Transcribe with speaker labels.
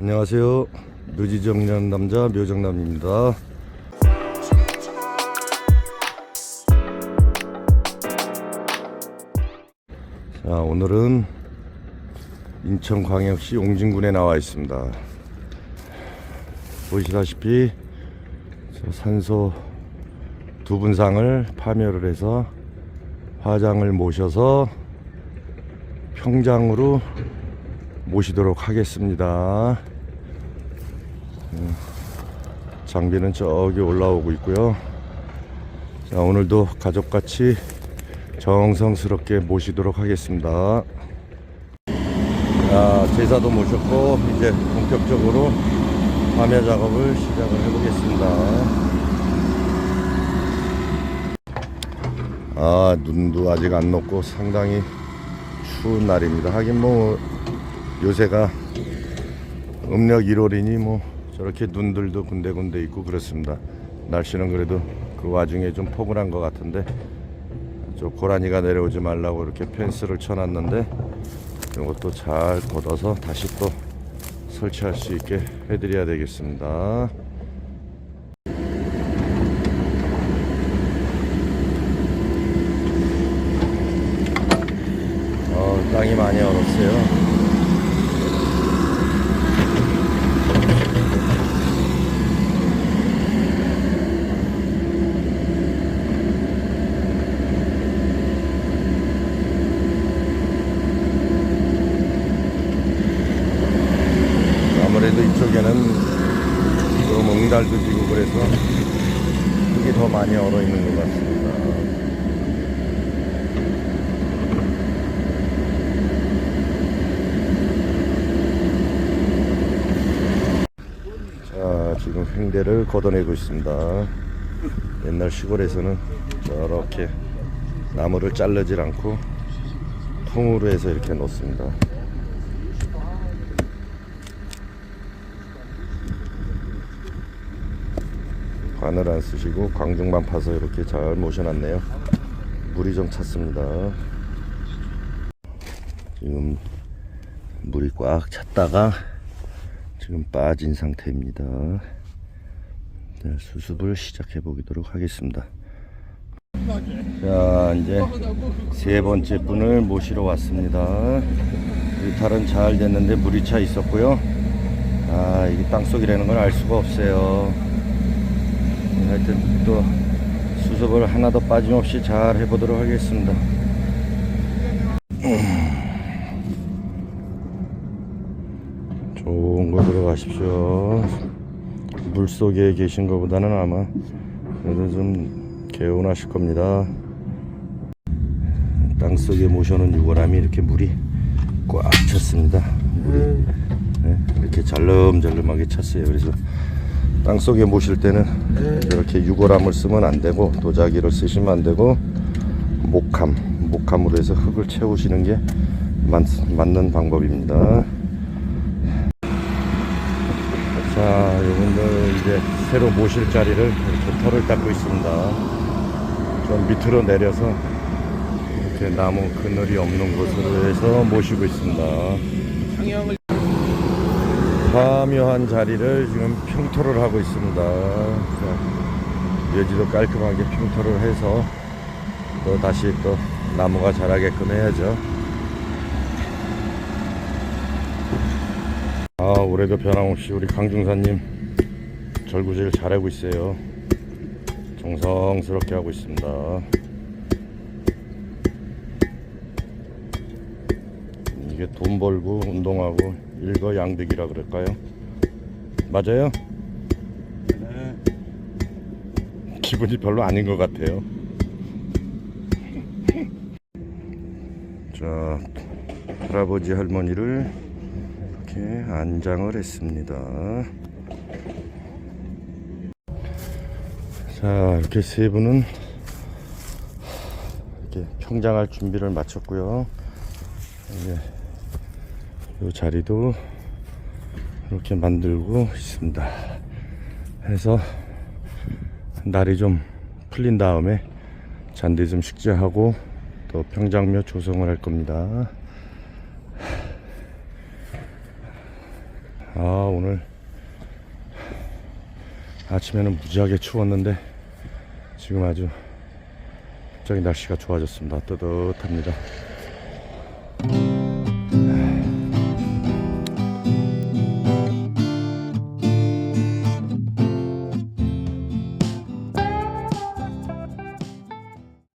Speaker 1: 안녕하세요. 묘지정년 남자 묘정남입니다. 자, 오늘은 인천광역시 옹진군에 나와 있습니다. 보시다시피 저 산소 두 분상을 파멸을 해서 화장을 모셔서 평장으로 모시도록 하겠습니다. 음, 장비는 저기 올라오고 있고요. 자, 오늘도 가족같이 정성스럽게 모시도록 하겠습니다. 자, 제사도 모셨고 이제 본격적으로 파멸 작업을 시작을 해보겠습니다. 아, 눈도 아직 안 녹고 상당히 추운 날입니다. 하긴 뭐 요새가 음력 1월이니 뭐 저렇게 눈들도 군데군데 있고 그렇습니다. 날씨는 그래도 그 와중에 좀 포근한 것 같은데 저 고라니가 내려오지 말라고 이렇게 펜스를 쳐놨는데 이것도 잘 걷어서 다시 또 설치할 수 있게 해드려야 되겠습니다. 어, 땅이 많이 얼었어요. 아무래도 이쪽에는 좀 응 달도 지고 그래서 흙이 더 많이 얼어 있는 것 같습니다. 자, 지금 횡대를 걷어내고 있습니다. 옛날 시골에서는 저렇게 나무를 자르질 않고 통으로 해서 이렇게 놓습니다. 관을 안 쓰시고 광중만 파서 이렇게 잘 모셔놨네요. 물이 좀 찼습니다. 지금 물이 꽉 찼다가 지금 빠진 상태입니다. 자, 수습을 시작해 보도록 하겠습니다. 자, 이제 세 번째 분을 모시러 왔습니다. 유탈은 잘 됐는데 물이 차 있었고요. 아, 이게 땅속이라는 걸 알 수가 없어요. 하여튼 또 수습을 하나도 빠짐없이 잘 해보도록 하겠습니다. 좋은 거 들어가십시오. 물 속에 계신 것보다는 아마 그래도 좀 개운하실 겁니다. 땅 속에 모셔놓은 유골함이 이렇게 물이 꽉 찼습니다. 물이 네, 이렇게 잘름잘름하게 찼어요. 그래서 땅 속에 모실 때는 이렇게 유골함을 쓰면 안 되고 도자기를 쓰시면 안 되고 목함, 목함으로 해서 흙을 채우시는 게 맞, 맞는 방법입니다. 자, 여러분들 이제 새로 모실 자리를 이렇게 털을 닦고 있습니다. 좀 밑으로 내려서 이렇게 나무 그늘이 없는 곳으로 해서 모시고 있습니다. 화묘한 자리를 지금 평토를 하고 있습니다. 자, 묘지도 깔끔하게 평토를 해서 또 다시 또 나무가 자라게끔 해야죠. 아, 올해도 변함없이 우리 강중사님 절구질 잘하고 있어요. 정성스럽게 하고 있습니다. 이게 돈 벌고 운동하고 일거양득이라 그럴까요? 맞아요? 기분이 별로 아닌 것 같아요. 자, 할아버지 할머니를 이렇게 안장을 했습니다. 자, 이렇게 세 분은 이렇게 평장할 준비를 마쳤고요. 이제 이 자리도 이렇게 만들고 있습니다. 해서 날이 좀 풀린 다음에 잔디 좀 식재하고 또 평장묘 조성을 할 겁니다. 아 오늘 아침에는 무지하게 추웠는데 지금 아주 갑자기 날씨가 좋아졌습니다. 뜨뜻합니다.